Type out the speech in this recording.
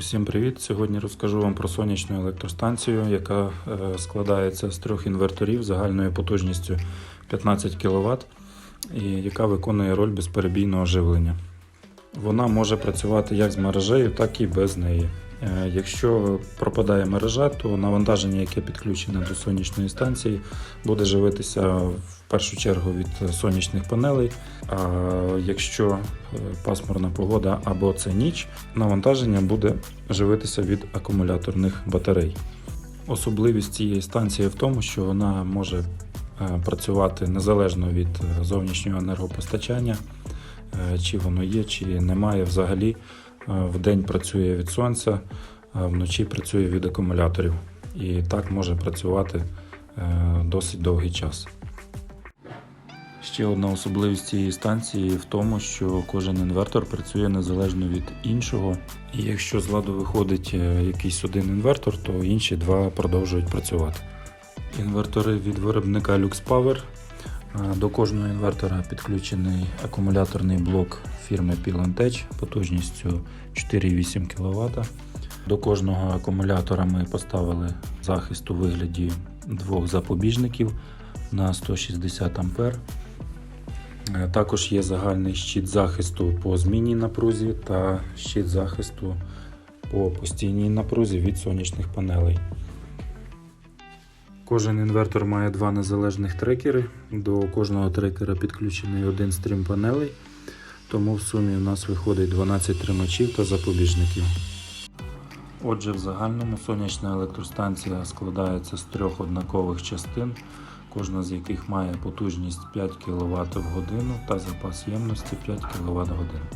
Усім привіт! Сьогодні розкажу вам про сонячну електростанцію, яка е, складається з трьох інверторів загальною потужністю 15 кВт і яка виконує роль безперебійного живлення. Вона може працювати як з мережею, так і без неї. Е, Якщо пропадає мережа, то навантаження, яке підключене до сонячної станції, буде живитися в першу чергу від сонячних панелей. А якщо е, пасмурна погода або це ніч, навантаження буде живитися від акумуляторних батарей. Особливість цієї станції в тому, що вона може е, працювати незалежно від зовнішнього енергопостачання, чи воно є, чи немає взагалі. Е, Вдень працює від сонця, а вночі працює від акумуляторів. І так може працювати е, досить довгий час. Ще одна особливість цієї станції в тому, що кожен інвертор працює незалежно від іншого. І якщо з ладу виходить е, якийсь один інвертор, то інші два продовжують працювати. Інвертори від виробника LuxPower. Е, До кожного інвертора підключений акумуляторний блок фірми Pilantech потужністю 4,8 кВт. До кожного акумулятора ми поставили захист у вигляді двох запобіжників на 160 А. Е, Також є загальний щит захисту по змінній напрузі та щит захисту по постійній напрузі від сонячних панелей. Кожен інвертор має два незалежних трекери. До кожного трекера підключений один стрім панелей, тому в сумі у нас виходить 12 тримачів та запобіжників. Отже, в загальному сонячна електростанція складається з трьох однакових частин, кожна з яких має потужність 5 кВт в годину та запас ємності 5 кВт в годину.